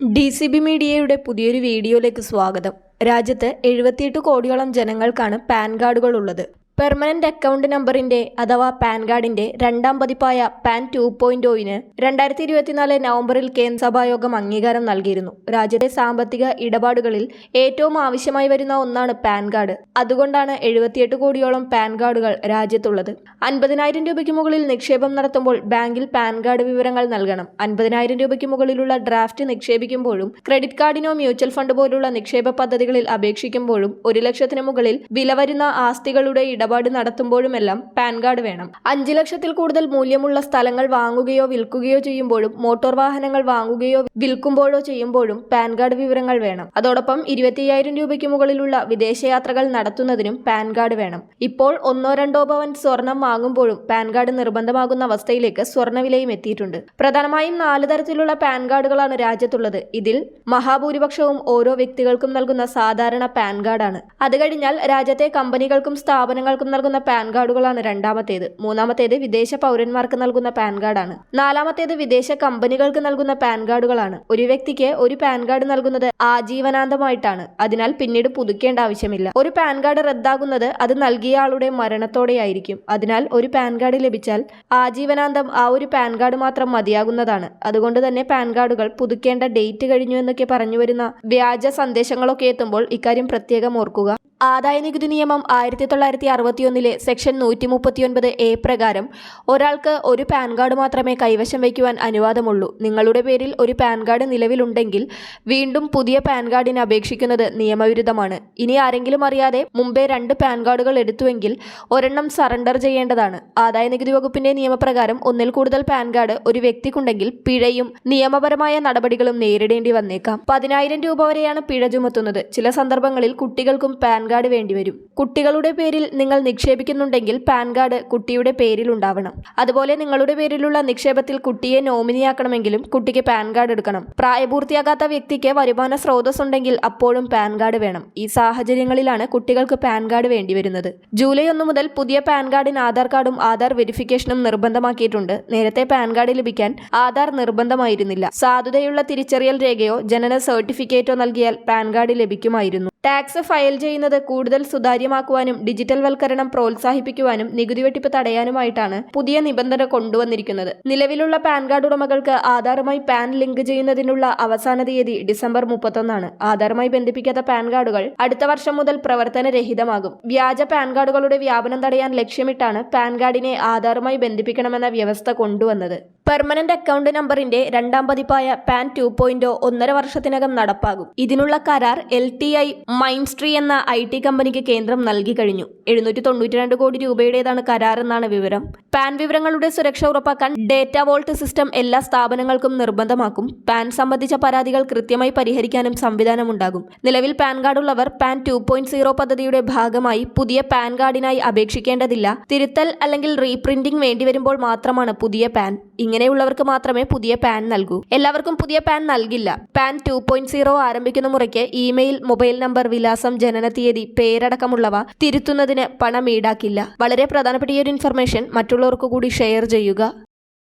D C B മീഡിയയുടെ പുതിയൊരു വീഡിയോയിലേക്ക് സ്വാഗതം. രാജ്യത്ത് എഴുപത്തിയെട്ട് കോടിയോളം ജനങ്ങൾക്കാണ് പാൻ കാർഡുകൾ ഉള്ളത്. പെർമനന്റ് അക്കൗണ്ട് നമ്പറിന്റെ അഥവാ പാൻ കാർഡിന്റെ രണ്ടാം പതിപ്പായ പാൻ ടു പോയിന്റ് ഒയിന് രണ്ടായിരത്തി ഇരുപത്തിനാല് നവംബറിൽ കേന്ദ്രസഭായോഗം അംഗീകാരം നൽകിയിരുന്നു. രാജ്യത്തെ സാമ്പത്തിക ഇടപാടുകളിൽ ഏറ്റവും ആവശ്യമായി വരുന്ന ഒന്നാണ് പാൻ കാർഡ്. അതുകൊണ്ടാണ് എഴുപത്തിയെട്ട് കോടിയോളം പാൻ കാർഡുകൾ രാജ്യത്തുള്ളത്. അൻപതിനായിരം രൂപയ്ക്ക് മുകളിൽ നിക്ഷേപം നടത്തുമ്പോൾ ബാങ്കിൽ പാൻ കാർഡ് വിവരങ്ങൾ നൽകണം. അൻപതിനായിരം രൂപയ്ക്ക് മുകളിലുള്ള ഡ്രാഫ്റ്റ് നിക്ഷേപിക്കുമ്പോഴും ക്രെഡിറ്റ് കാർഡിനോ മ്യൂച്വൽ ഫണ്ട് പോലുള്ള നിക്ഷേപ പദ്ധതികളിൽ അപേക്ഷിക്കുമ്പോഴും ഒരു ലക്ഷത്തിന് മുകളിൽ വില വരുന്ന ആസ്തികളുടെ ഇടപാട് നടത്തുമ്പോഴുമെല്ലാം പാൻ കാർഡ് വേണം. അഞ്ച് ലക്ഷത്തിൽ കൂടുതൽ മൂല്യമുള്ള സ്ഥലങ്ങൾ വാങ്ങുകയോ വിൽക്കുകയോ ചെയ്യുമ്പോഴും മോട്ടോർ വാഹനങ്ങൾ വാങ്ങുകയോ വിൽക്കുമ്പോഴോ ചെയ്യുമ്പോഴും പാൻ കാർഡ് വിവരങ്ങൾ വേണം. അതോടൊപ്പം ഇരുപത്തിയ്യായിരം രൂപയ്ക്ക് മുകളിലുള്ള വിദേശയാത്രകൾ നടത്തുന്നതിനും പാൻ കാർഡ് വേണം. ഇപ്പോൾ ഒന്നോ രണ്ടോ ഭവൻ സ്വർണം വാങ്ങുമ്പോഴും പാൻ കാർഡ് നിർബന്ധമാകുന്ന അവസ്ഥയിലേക്ക് സ്വർണവിലയും എത്തിയിട്ടുണ്ട്. പ്രധാനമായും നാല് തരത്തിലുള്ള പാൻ കാർഡുകളാണ് രാജ്യത്തുള്ളത്. ഇതിൽ മഹാഭൂരിപക്ഷവും ഓരോ വ്യക്തികൾക്കും നൽകുന്ന സാധാരണ പാൻ കാർഡാണ്. അത് കഴിഞ്ഞാൽ രാജ്യത്തെ കമ്പനികൾക്കും സ്ഥാപനങ്ങൾക്കും നൽകുന്ന പാൻ കാർഡുകളാണ് രണ്ടാമത്തേത്. മൂന്നാമത്തേത് വിദേശ പൗരന്മാർക്ക് നൽകുന്ന പാൻ കാർഡാണ്. നാലാമത്തേത് വിദേശ കമ്പനികൾക്ക് നൽകുന്ന പാൻ കാർഡുകളാണ്. ഒരു വ്യക്തിക്ക് ഒരു പാൻ കാർഡ് നൽകുന്നത് ആജീവനാന്തമായിട്ടാണ്. അതിനാൽ പിന്നീട് പുതുക്കേണ്ട ആവശ്യമില്ല. ഒരു പാൻ കാർഡ് റദ്ദാകുന്നത് അത് നൽകിയ ആളുടെ മരണത്തോടെയായിരിക്കും. അതിനാൽ ഒരു പാൻ കാർഡ് ലഭിച്ചാൽ ആജീവനാന്തം ആ ഒരു പാൻ കാർഡ് മാത്രം മതിയാകുന്നതാണ്. അതുകൊണ്ട് തന്നെ പാൻ കാർഡുകൾ പുതുക്കേണ്ട ഡേറ്റ് കഴിഞ്ഞു എന്നൊക്കെ പറഞ്ഞു വരുന്ന വ്യാജ സന്ദേശങ്ങളൊക്കെ എത്തുമ്പോൾ ഇക്കാര്യം പ്രത്യേകം ഓർക്കുക. ആദായ നികുതി നിയമം ആയിരത്തി തൊള്ളായിരത്തി അറുപത്തിയൊന്നിലെ സെക്ഷൻ നൂറ്റി മുപ്പത്തിയൊൻപത് എ പ്രകാരം ഒരാൾക്ക് ഒരു പാൻ കാർഡ് മാത്രമേ കൈവശം വയ്ക്കുവാൻ അനുവാദമുള്ളൂ. നിങ്ങളുടെ പേരിൽ ഒരു പാൻ കാർഡ് നിലവിലുണ്ടെങ്കിൽ വീണ്ടും പുതിയ പാൻ കാർഡിന് അപേക്ഷിക്കുന്നത് നിയമവിരുദ്ധമാണ്. ഇനി ആരെങ്കിലും അറിയാതെ മുമ്പേ രണ്ട് പാൻ കാർഡുകൾ എടുത്തുവെങ്കിൽ ഒരെണ്ണം സറണ്ടർ ചെയ്യേണ്ടതാണ്. ആദായ നികുതി വകുപ്പിന്റെ നിയമപ്രകാരം ഒന്നിൽ കൂടുതൽ പാൻ കാർഡ് ഒരു വ്യക്തിക്കുണ്ടെങ്കിൽ പിഴയും നിയമപരമായ നടപടികളും നേരിടേണ്ടി വന്നേക്കാം. പതിനായിരം രൂപ വരെയാണ് പിഴ ചുമത്തുന്നത്. ചില സന്ദർഭങ്ങളിൽ കുട്ടികൾക്കും പാൻ കാർഡ് വേണ്ടിവരും. കുട്ടികളുടെ പേരിൽ നിങ്ങൾ നിക്ഷേപിക്കുന്നുണ്ടെങ്കിൽ പാൻ കാർഡ് കുട്ടിയുടെ പേരിൽ ഉണ്ടാവണം. അതുപോലെ നിങ്ങളുടെ പേരിലുള്ള നിക്ഷേപത്തിൽ കുട്ടിയെ നോമിനിയാക്കണമെങ്കിലും കുട്ടിക്ക് പാൻ കാർഡ് എടുക്കണം. പ്രായപൂർത്തിയാകാത്ത വ്യക്തിക്ക് വരുമാന സ്രോതസ് ഉണ്ടെങ്കിൽ അപ്പോഴും പാൻ കാർഡ് വേണം. ഈ സാഹചര്യങ്ങളിലാണ് കുട്ടികൾക്ക് പാൻ കാർഡ് വേണ്ടിവരുന്നത്. ജൂലൈ ഒന്ന് മുതൽ പുതിയ പാൻ കാർഡിന് ആധാർ കാർഡും ആധാർ വെരിഫിക്കേഷനും നിർബന്ധമാക്കിയിട്ടുണ്ട്. നേരത്തെ പാൻ കാർഡ് ലഭിക്കാൻ ആധാർ നിർബന്ധമായിരുന്നില്ല. സാധുതയുള്ള തിരിച്ചറിയൽ രേഖയോ ജനന സർട്ടിഫിക്കറ്റോ നൽകിയാൽ പാൻ കാർഡ് ലഭിക്കുമായിരുന്നു. ടാക്സ് ഫയൽ ചെയ്യുന്നത് കൂടുതൽ സുതാര്യമാക്കുവാനും ഡിജിറ്റൽ വൽക്കരണം പ്രോത്സാഹിപ്പിക്കുവാനും നികുതി വെട്ടിപ്പ് തടയാനുമായിട്ടാണ് പുതിയ നിബന്ധന കൊണ്ടുവന്നിരിക്കുന്നത്. നിലവിലുള്ള പാൻ കാർഡ് ഉടമകൾക്ക് ആധാറുമായി പാൻ ലിങ്ക് ചെയ്യുന്നതിനുള്ള അവസാന തീയതി ഡിസംബർ മുപ്പത്തൊന്നാണ്. ആധാറുമായി ബന്ധിപ്പിക്കാത്ത പാൻ കാർഡുകൾ അടുത്ത വർഷം മുതൽ പ്രവർത്തനരഹിതമാകും. വ്യാജ പാൻ കാർഡുകളുടെ വ്യാപനം തടയാൻ ലക്ഷ്യമിട്ടാണ് പാൻ കാർഡിനെ ആധാറുമായി ബന്ധിപ്പിക്കണമെന്ന വ്യവസ്ഥ കൊണ്ടുവന്നത്. പെർമനന്റ് അക്കൗണ്ട് നമ്പറിന്റെ രണ്ടാം പതിപ്പായ പാൻ ടു പോയിന്റ് ഒന്നര വർഷത്തിനകം നടപ്പാകും. ഇതിനുള്ള കരാർ എൽ ടി ഐ മൈൻസ്ട്രീ എന്ന ഐ ടി കമ്പനിക്ക് കേന്ദ്രം നൽകി കഴിഞ്ഞു. എഴുന്നൂറ്റി തൊണ്ണൂറ്റി രണ്ട് കോടി രൂപയുടേതാണ് കരാർ എന്നാണ് വിവരം. പാൻ വിവരങ്ങളുടെ സുരക്ഷ ഉറപ്പാക്കാൻ ഡേറ്റ വോൾട്ട് സിസ്റ്റം എല്ലാ സ്ഥാപനങ്ങൾക്കും നിർബന്ധമാക്കും. പാൻ സംബന്ധിച്ച പരാതികൾ കൃത്യമായി പരിഹരിക്കാനും സംവിധാനമുണ്ടാകും. നിലവിൽ പാൻ കാർഡ് ഉള്ളവർ പാൻ ടു പോയിന്റ് സീറോ പദ്ധതിയുടെ ഭാഗമായി പുതിയ പാൻ കാർഡിനായി അപേക്ഷിക്കേണ്ടതില്ല. തിരുത്തൽ അല്ലെങ്കിൽ റീപ്രിന്റിംഗ് വേണ്ടിവരുമ്പോൾ മാത്രമാണ് പുതിയ പാൻ ഇങ്ങനെയുള്ളവർക്ക് മാത്രമേ പുതിയ പാൻ നൽകൂ. എല്ലാവർക്കും പുതിയ പാൻ നൽകില്ല. പാൻ ടു പോയിന്റ് സീറോ ആരംഭിക്കുന്ന മുറയ്ക്ക് ഇമെയിൽ മൊബൈൽ നമ്പർ വിലാസം ജനന തീയതി പേരടക്കമുള്ളവ തിരുത്തുന്നതിന് പണം ഈടാക്കില്ല. വളരെ പ്രധാനപ്പെട്ട ഈ ഒരു ഇൻഫർമേഷൻ മറ്റുള്ളവർക്ക് കൂടി ഷെയർ ചെയ്യുക.